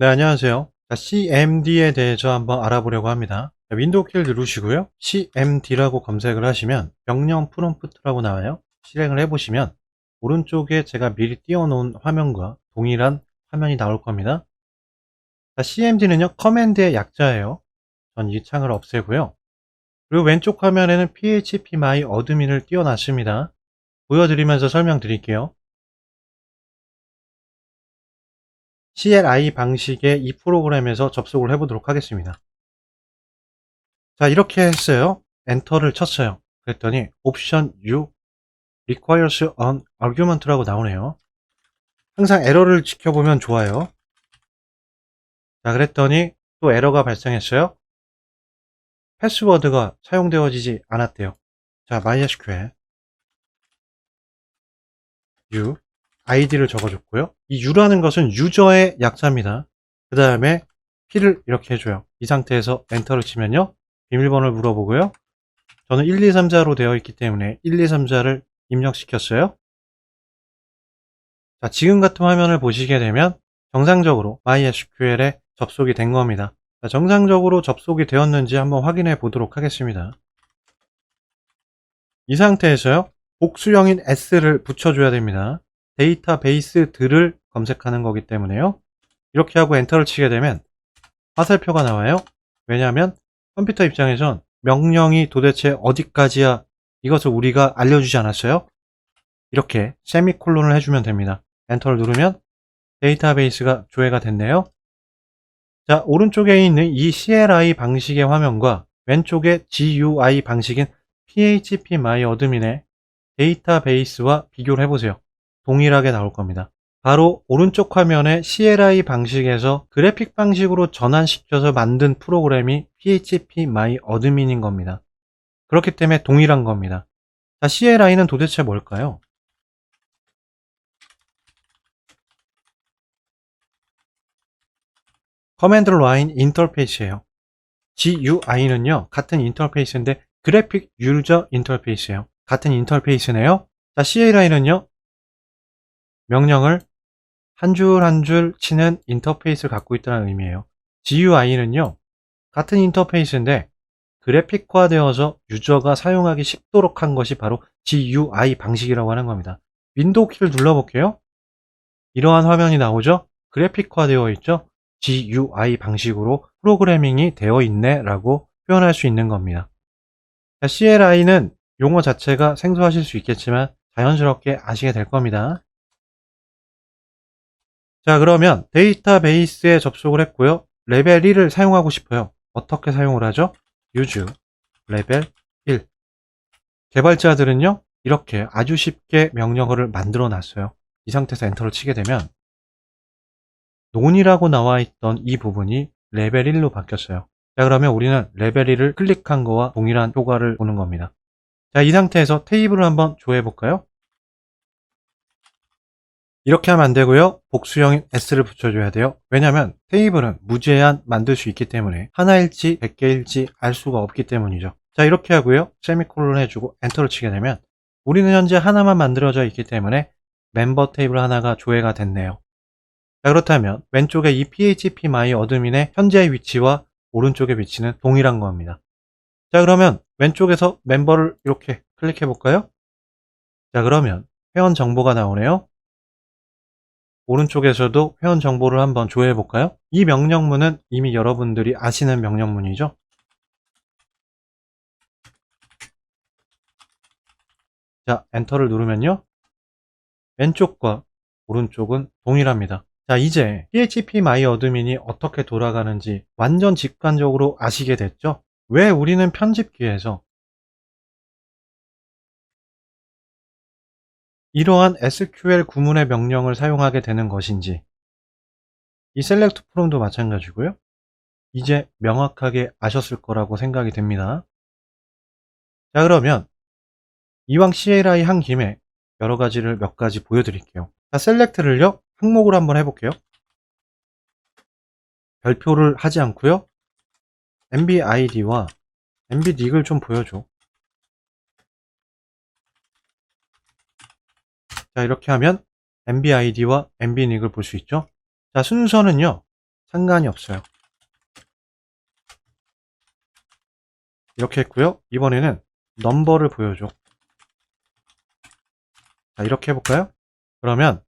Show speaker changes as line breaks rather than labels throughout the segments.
네, 안녕하세요. 자, CMD에 대해서 한번 알아보려고 합니다. 자, 윈도우 키를 누르시고요. CMD라고 검색을 하시면 명령 프롬프트라고 나와요. 실행을 해보시면 오른쪽에 제가 미리 띄워놓은 화면과 동일한 화면이 나올 겁니다. 자, CMD는요, 커맨드의 약자예요. 전 이 창을 없애고요. 그리고 왼쪽 화면에는 PHP my 어드민을 띄워놨습니다. 보여드리면서 설명드릴게요. CLI 방식의 이 프로그램에서 접속을 해보도록 하겠습니다. 자, 이렇게 했어요. 엔터를 쳤어요. 그랬더니 옵션 U requires an argument라고 나오네요. 항상 에러를 지켜보면 좋아요. 자, 그랬더니 또 에러가 발생했어요. 패스워드가 사용되어지지 않았대요. 자, MySQL U 아이디를 적어줬고요. 이 U라는 것은 유저의 약자입니다. 그 다음에 P를 이렇게 해줘요. 이 상태에서 엔터를 치면요. 비밀번호를 물어보고요. 저는 1, 2, 3자로 되어 있기 때문에 1, 2, 3자를 입력시켰어요. 자, 지금 같은 화면을 보시게 되면 정상적으로 MySQL에 접속이 된 겁니다. 자, 정상적으로 접속이 되었는지 한번 확인해 보도록 하겠습니다. 이 상태에서요. 복수형인 S를 붙여줘야 됩니다. 데이터베이스들을 검색하는 거기 때문에요. 이렇게 하고 엔터를 치게 되면 화살표가 나와요. 왜냐하면 컴퓨터 입장에선 명령이 도대체 어디까지야 이것을 우리가 알려주지 않았어요. 이렇게 세미콜론을 해주면 됩니다. 엔터를 누르면 데이터베이스가 조회가 됐네요. 자, 오른쪽에 있는 이 CLI 방식의 화면과 왼쪽에 GUI 방식인 PHP my admin의 데이터베이스와 비교를 해보세요. 동일하게 나올 겁니다. 바로 오른쪽 화면에 CLI 방식에서 그래픽 방식으로 전환시켜서 만든 프로그램이 PHP my admin인 겁니다. 그렇기 때문에 동일한 겁니다. 자, CLI는 도대체 뭘까요? 커맨드 라인 인터페이스예요. GUI는요, 같은 인터페이스인데 그래픽 유저 인터페이스예요. 같은 인터페이스네요. 자, CLI는요, 명령을 한줄 한 줄 치는 인터페이스를 갖고 있다는 의미예요. GUI는요, 같은 인터페이스인데 그래픽화되어서 유저가 사용하기 쉽도록 한 것이 바로 GUI 방식이라고 하는 겁니다. 윈도우 키를 눌러볼게요. 이러한 화면이 나오죠? 그래픽화되어 있죠? GUI 방식으로 프로그래밍이 되어 있네 라고 표현할 수 있는 겁니다. CLI는 용어 자체가 생소하실 수 있겠지만 자연스럽게 아시게 될 겁니다. 자 그러면 데이터베이스에 접속을 했고요. 레벨 1을 사용하고 싶어요. 어떻게 사용을 하죠? use 레벨 1 개발자들은요 이렇게 아주 쉽게 명령어를 만들어 놨어요. 이 상태에서 엔터를 치게 되면 논이라고 나와 있던 이 부분이 레벨 1로 바뀌었어요. 자 그러면 우리는 레벨 1을 클릭한 거와 동일한 효과를 보는 겁니다. 자 이 상태에서 테이블을 한번 조회해 볼까요? 이렇게 하면 안 되고요. 복수형인 S를 붙여줘야 돼요. 왜냐하면 테이블은 무제한 만들 수 있기 때문에 하나일지 100개일지 알 수가 없기 때문이죠. 자 이렇게 하고요. 세미콜론 해주고 엔터를 치게 되면 우리는 현재 하나만 만들어져 있기 때문에 멤버 테이블 하나가 조회가 됐네요. 자 그렇다면 왼쪽에 이 PHP my 어드민의 현재 위치와 오른쪽의 위치는 동일한 겁니다. 자 그러면 왼쪽에서 멤버를 이렇게 클릭해 볼까요? 자 그러면 회원 정보가 나오네요. 오른쪽에서도 회원 정보를 한번 조회해 볼까요? 이 명령문은 이미 여러분들이 아시는 명령문이죠. 자, 엔터를 누르면요. 왼쪽과 오른쪽은 동일합니다. 자, 이제 PHP my admin이 어떻게 돌아가는지 완전 직관적으로 아시게 됐죠? 왜 우리는 편집기에서 이러한 SQL 구문의 명령을 사용하게 되는 것인지 이 select from도 마찬가지고요. 이제 명확하게 아셨을 거라고 생각이 됩니다. 자 그러면 이왕 CLI 한 김에 여러 가지를 몇 가지 보여드릴게요. 자 select를요 항목으로 한번 해볼게요. 별표를 하지 않고요. MBID와 MBNIC을 좀 보여줘. 자, 이렇게 하면 MBID와 MBNIC을 볼 수 있죠. 자, 순서는요. 상관이 없어요. 이렇게 했고요. 이번에는 넘버를 보여줘. 자, 이렇게 해볼까요? 그러면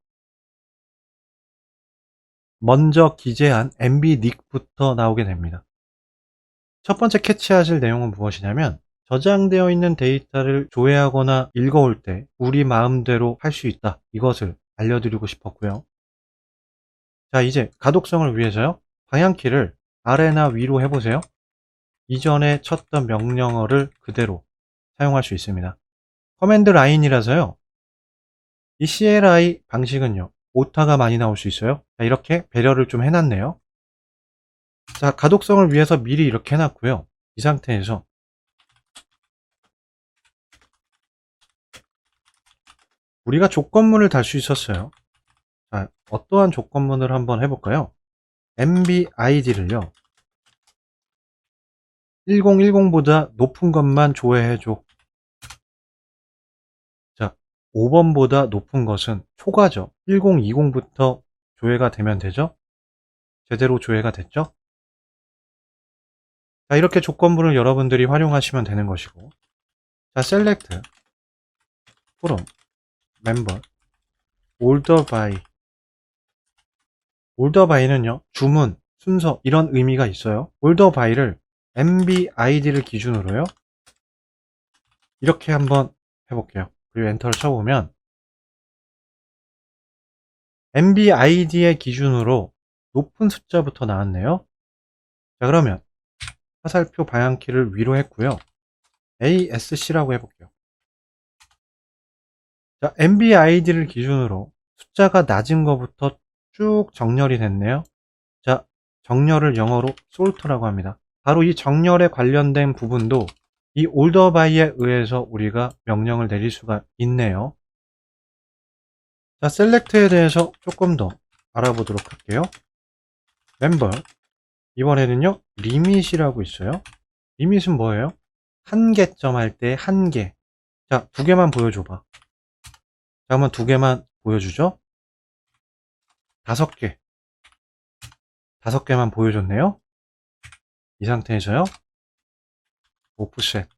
먼저 기재한 MB 닉부터 나오게 됩니다. 첫 번째 캐치하실 내용은 무엇이냐면 저장되어 있는 데이터를 조회하거나 읽어올 때 우리 마음대로 할 수 있다. 이것을 알려드리고 싶었고요. 자, 이제 가독성을 위해서요. 방향키를 아래나 위로 해보세요. 이전에 쳤던 명령어를 그대로 사용할 수 있습니다. 커맨드 라인이라서요. 이 CLI 방식은요. 오타가 많이 나올 수 있어요. 자, 이렇게 배려를 좀 해놨네요. 자, 가독성을 위해서 미리 이렇게 해놨고요. 이 상태에서 우리가 조건문을 달 수 있었어요. 자, 어떠한 조건문을 한번 해볼까요? MBID를요. 1010보다 높은 것만 조회해줘. 자, 5번보다 높은 것은 초과죠. 1020부터 조회가 되면 되죠? 제대로 조회가 됐죠? 자, 이렇게 조건부를 여러분들이 활용하시면 되는 것이고. 자, member order by order by는요, 주문, 순서, 이런 의미가 있어요. order by를 MBID를 기준으로요. 이렇게 한번 해볼게요. 그리고 엔터를 쳐보면 MBID의 기준으로 높은 숫자부터 나왔네요. 자 그러면 화살표 방향키를 위로 했고요. ASC라고 해볼게요. 자, MBID를 기준으로 숫자가 낮은 것부터 쭉 정렬이 됐네요. 자, 정렬을 영어로 sort라고 합니다. 바로 이 정렬에 관련된 부분도 이 order by에 의해서 우리가 명령을 내릴 수가 있네요. 자, select에 대해서 조금 더 알아보도록 할게요. member 이번에는요, limit이라고 있어요. limit은 뭐예요? 한 개점 할 때한 개. 자, 두 개만 보여줘봐. 자, 한번 두 개만 보여주죠? 다섯 개. 다섯 개만 보여줬네요. 이 상태에서요. 오프셋.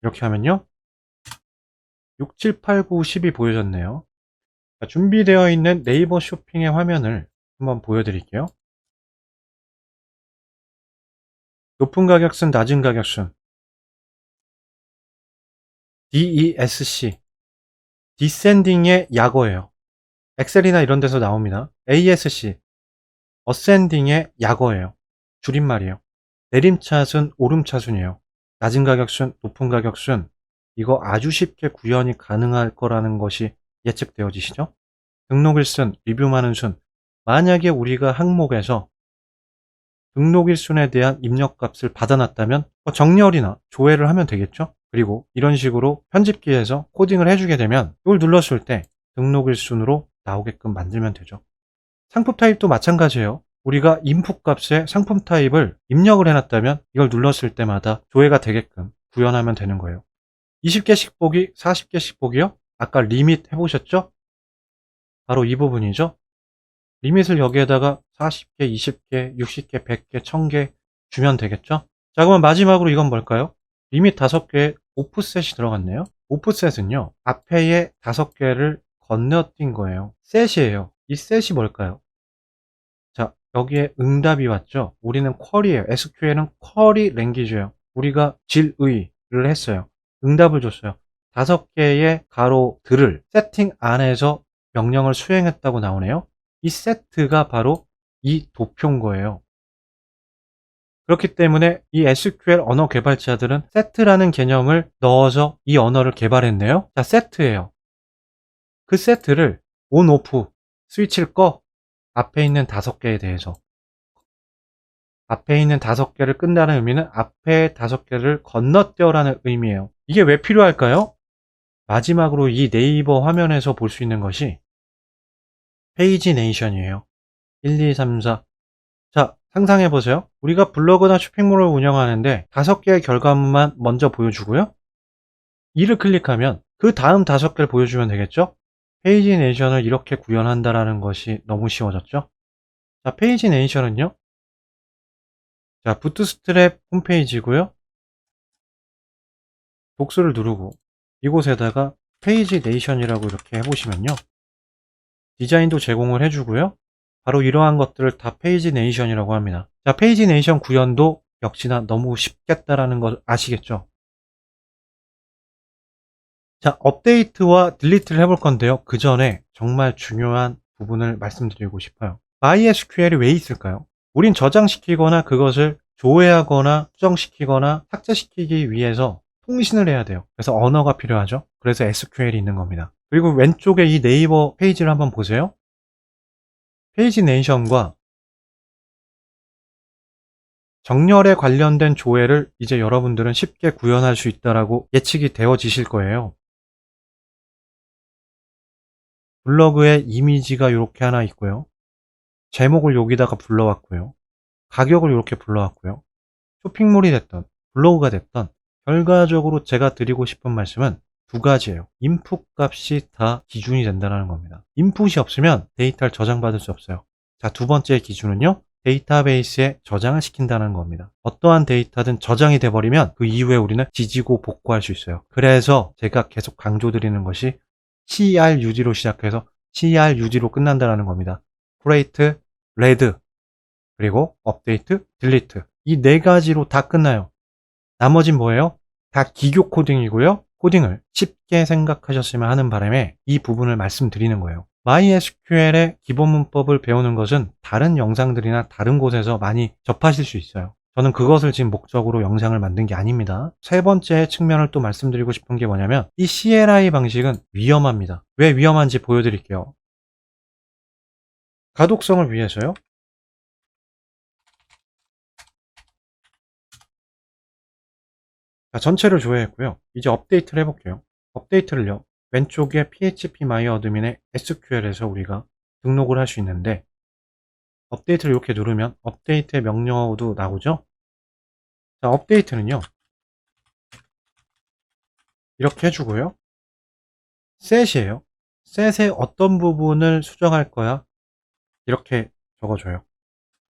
이렇게 하면요. 6, 7, 8, 9, 10이 보여졌네요. 자, 준비되어 있는 네이버 쇼핑의 화면을 한번 보여드릴게요. 높은 가격순, 낮은 가격순. DESC. 디센딩의 약어예요. 엑셀이나 이런 데서 나옵니다. ASC. 어센딩의 약어예요. 줄임말이에요. 내림차순, 오름차순이에요. 낮은 가격순, 높은 가격순. 이거 아주 쉽게 구현이 가능할 거라는 것이 예측되어지시죠? 등록일순, 리뷰 많은 순. 만약에 우리가 항목에서 등록일순에 대한 입력값을 받아놨다면 뭐 정렬이나 조회를 하면 되겠죠? 그리고 이런 식으로 편집기에서 코딩을 해주게 되면 이걸 눌렀을 때 등록일 순으로 나오게끔 만들면 되죠. 상품 타입도 마찬가지예요. 우리가 인풋 값에 상품 타입을 입력을 해놨다면 이걸 눌렀을 때마다 조회가 되게끔 구현하면 되는 거예요. 20개씩 보기, 40개씩 보기요? 아까 리밋 해보셨죠? 바로 이 부분이죠. 리밋을 여기에다가 40개, 20개, 60개, 100개, 1000개 주면 되겠죠? 자, 그러면 마지막으로 이건 뭘까요? 리밋 5개에 오프셋이 들어갔네요. 오프셋은요, 앞에의 5개를 건너뛴 거예요. 셋이에요. 이 셋이 뭘까요? 자, 여기에 응답이 왔죠? 우리는 쿼리예요. SQL은 쿼리 랭귀지예요. 우리가 질의를 했어요. 응답을 줬어요. 다섯 개의 가로들을 세팅 안에서 명령을 수행했다고 나오네요. 이 세트가 바로 이 도표인 거예요. 그렇기 때문에 이 SQL 언어 개발자들은 세트라는 개념을 넣어서 이 언어를 개발했네요. 자, 세트예요. 그 세트를 온, 오프, 스위치를 꺼 앞에 있는 다섯 개에 대해서 앞에 있는 다섯 개를 끈다는 의미는 앞에 다섯 개를 건너뛰어라는 의미예요. 이게 왜 필요할까요? 마지막으로 이 네이버 화면에서 볼 수 있는 것이 페이지 네이션이에요. 1, 2, 3, 4. 자, 상상해 보세요. 우리가 블로그나 쇼핑몰을 운영하는데 다섯 개의 결과물만 먼저 보여주고요. 이를 클릭하면 그 다음 다섯 개를 보여주면 되겠죠? 페이지 네이션을 이렇게 구현한다라는 것이 너무 쉬워졌죠? 자, 페이지 네이션은요. 자, 부트스트랩 홈페이지고요. 복수를 누르고 이곳에다가 페이지 네이션이라고 이렇게 해보시면요. 디자인도 제공을 해주고요. 바로 이러한 것들을 다 페이지 네이션이라고 합니다. 자, 페이지 네이션 구현도 역시나 너무 쉽겠다라는 거 아시겠죠? 자, 업데이트와 딜리트를 해볼 건데요. 그 전에 정말 중요한 부분을 말씀드리고 싶어요. MySQL이 왜 있을까요? 우린 저장시키거나 그것을 조회하거나 수정시키거나 삭제시키기 위해서 통신을 해야 돼요. 그래서 언어가 필요하죠. 그래서 SQL이 있는 겁니다. 그리고 왼쪽에 이 네이버 페이지를 한번 보세요. 페이지 네이션과 정렬에 관련된 조회를 이제 여러분들은 쉽게 구현할 수 있다라고 예측이 되어지실 거예요. 블로그에 이미지가 이렇게 하나 있고요. 제목을 여기다가 불러왔고요. 가격을 이렇게 불러왔고요. 쇼핑몰이 됐던 블로그가 됐던 결과적으로 제가 드리고 싶은 말씀은 두 가지예요. 인풋 값이 다 기준이 된다는 겁니다. 인풋이 없으면 데이터를 저장받을 수 없어요. 자, 두 번째 기준은요. 데이터베이스에 저장을 시킨다는 겁니다. 어떠한 데이터든 저장이 돼버리면 그 이후에 우리는 지지고 복구할 수 있어요. 그래서 제가 계속 강조드리는 것이 CRUG로 시작해서 CRUG로 끝난다는 겁니다. create, read, 그리고 update, delete. 이 네 가지로 다 끝나요. 나머진 뭐예요? 다 기교 코딩이고요. 코딩을 쉽게 생각하셨으면 하는 바람에 이 부분을 말씀드리는 거예요. MySQL의 기본 문법을 배우는 것은 다른 영상들이나 다른 곳에서 많이 접하실 수 있어요. 저는 그것을 지금 목적으로 영상을 만든 게 아닙니다. 세 번째 측면을 또 말씀드리고 싶은 게 뭐냐면 이 CLI 방식은 위험합니다. 왜 위험한지 보여드릴게요. 가독성을 위해서요. 자, 전체를 조회했고요. 이제 업데이트를 해볼게요. 업데이트를요. 왼쪽에 PHP 마이 어드민의 SQL에서 우리가 등록을 할 수 있는데 업데이트를 이렇게 누르면 업데이트의 명령어도 나오죠. 자, 업데이트는요. 이렇게 해주고요. 셋이에요. 셋의 어떤 부분을 수정할 거야? 이렇게 적어줘요.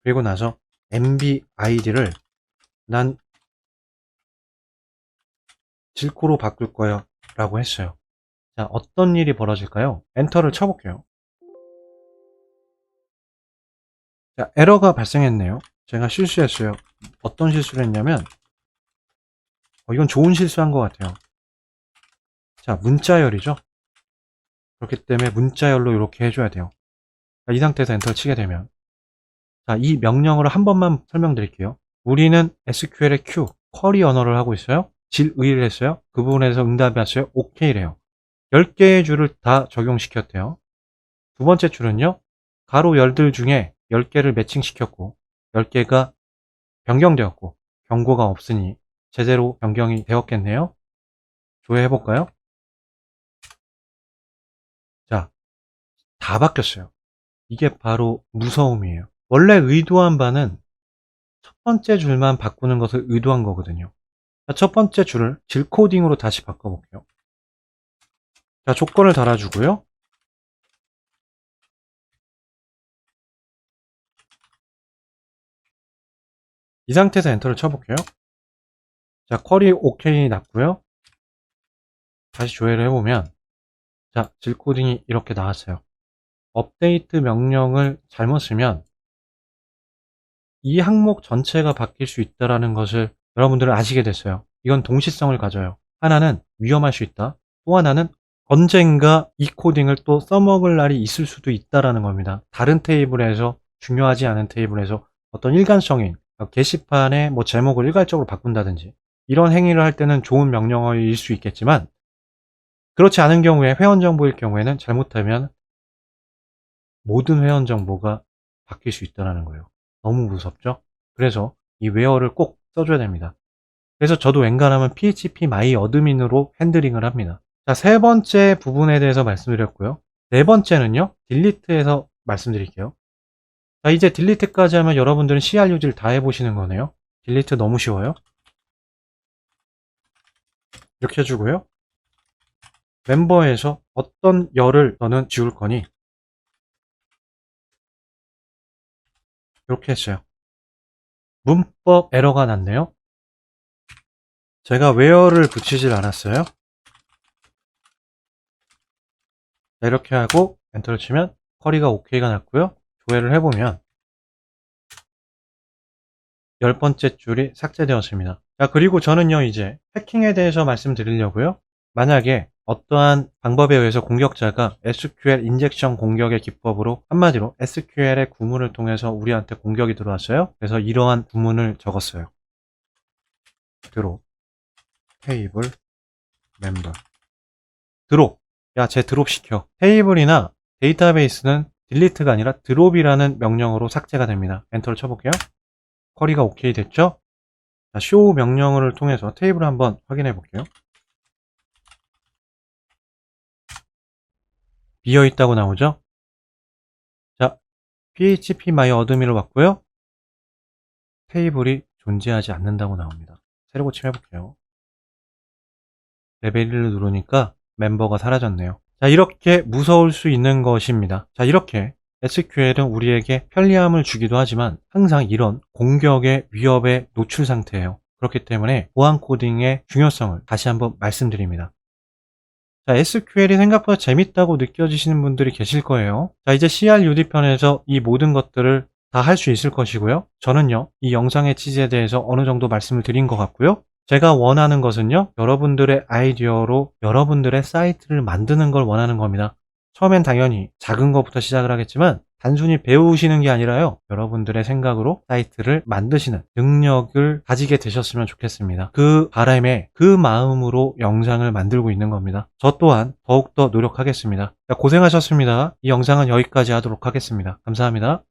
그리고 나서 MB ID를 난 질코로 바꿀 거야 라고 했어요. 자, 어떤 일이 벌어질까요? 엔터를 쳐볼게요. 자, 에러가 발생했네요. 제가 실수했어요. 어떤 실수를 했냐면, 어, 이건 좋은 실수한 것 같아요. 자, 문자열이죠? 그렇기 때문에 문자열로 이렇게 해줘야 돼요. 자, 이 상태에서 엔터를 치게 되면, 자, 이 명령어를 한 번만 설명드릴게요. 우리는 SQL의 Q, 쿼리 언어를 하고 있어요. 질의를 했어요. 그 부분에서 응답이 왔어요. OK래요. 10개의 줄을 다 적용시켰대요. 두 번째 줄은요. 가로 열들 중에 10개를 매칭시켰고 10개가 변경되었고 경고가 없으니 제대로 변경이 되었겠네요. 조회해 볼까요? 자, 다 바뀌었어요. 이게 바로 무서움이에요. 원래 의도한 바는 첫 번째 줄만 바꾸는 것을 의도한 거거든요. 자, 첫 번째 줄을 질 코딩으로 다시 바꿔볼게요. 자, 조건을 달아주고요. 이 상태에서 엔터를 쳐볼게요. 자, 쿼리 OK 났고요. 다시 조회를 해보면 자, 질 코딩이 이렇게 나왔어요. 업데이트 명령을 잘못 쓰면 이 항목 전체가 바뀔 수 있다는 것을 여러분들은 아시게 됐어요. 이건 동시성을 가져요. 하나는 위험할 수 있다. 또 하나는 언젠가 이 코딩을 또 써먹을 날이 있을 수도 있다라는 겁니다. 다른 테이블에서 중요하지 않은 테이블에서 어떤 일관성인 게시판의 뭐 제목을 일괄적으로 바꾼다든지 이런 행위를 할 때는 좋은 명령어일 수 있겠지만 그렇지 않은 경우에 회원 정보일 경우에는 잘못하면 모든 회원 정보가 바뀔 수 있다는 거예요. 너무 무섭죠? 그래서 이 웨어를 꼭 써줘야 됩니다. 그래서 저도 웬간하면 PHP 마이 어드민으로 핸들링을 합니다. 자, 세 번째 부분에 대해서 말씀드렸고요. 네 번째는요, 딜리트에서 말씀드릴게요. 자, 이제 딜리트까지 하면 여러분들은 CRUG를 다 해보시는 거네요. 딜리트 너무 쉬워요. 이렇게 해주고요. 멤버에서 어떤 열을 너는 지울 거니? 이렇게 했어요. 문법 에러가 났네요. 제가 where를 붙이질 않았어요. 자, 이렇게 하고 엔터를 치면 쿼리가 OK가 났고요. 조회를 해보면 열 번째 줄이 삭제되었습니다. 자, 그리고 저는요, 이제 해킹에 대해서 말씀드리려고요. 만약에 어떠한 방법에 의해서 공격자가 SQL 인젝션 공격의 기법으로 한마디로 SQL의 구문을 통해서 우리한테 공격이 들어왔어요. 그래서 이러한 구문을 적었어요. 드롭 테이블 멤버 드롭 야쟤 드롭 시켜 테이블이나 데이터베이스는 딜리트가 아니라 드롭이라는 명령어로 삭제가 됩니다. 엔터를 쳐볼게요. 쿼리가 오케이 됐죠? 자, 쇼 명령어를 통해서 테이블을 한번 확인해 볼게요. 비어 있다고 나오죠? 자, php my 어드미를 왔고요. 테이블이 존재하지 않는다고 나옵니다. 새로 고침 해볼게요. 레벨 1을 누르니까 멤버가 사라졌네요. 자, 이렇게 무서울 수 있는 것입니다. 자, 이렇게 SQL은 우리에게 편리함을 주기도 하지만 항상 이런 공격의 위협에 노출 상태예요. 그렇기 때문에 보안 코딩의 중요성을 다시 한번 말씀드립니다. 자, SQL이 생각보다 재밌다고 느껴지시는 분들이 계실 거예요. 자, 이제 CRUD 편에서 이 모든 것들을 다 할 수 있을 것이고요. 저는요, 이 영상의 취지에 대해서 어느 정도 말씀을 드린 것 같고요. 제가 원하는 것은요, 여러분들의 아이디어로 여러분들의 사이트를 만드는 걸 원하는 겁니다. 처음엔 당연히 작은 것부터 시작을 하겠지만, 단순히 배우시는 게 아니라요, 여러분들의 생각으로 사이트를 만드시는 능력을 가지게 되셨으면 좋겠습니다. 그 바람에, 그 마음으로 영상을 만들고 있는 겁니다. 저 또한 더욱더 노력하겠습니다. 자, 고생하셨습니다. 이 영상은 여기까지 하도록 하겠습니다. 감사합니다.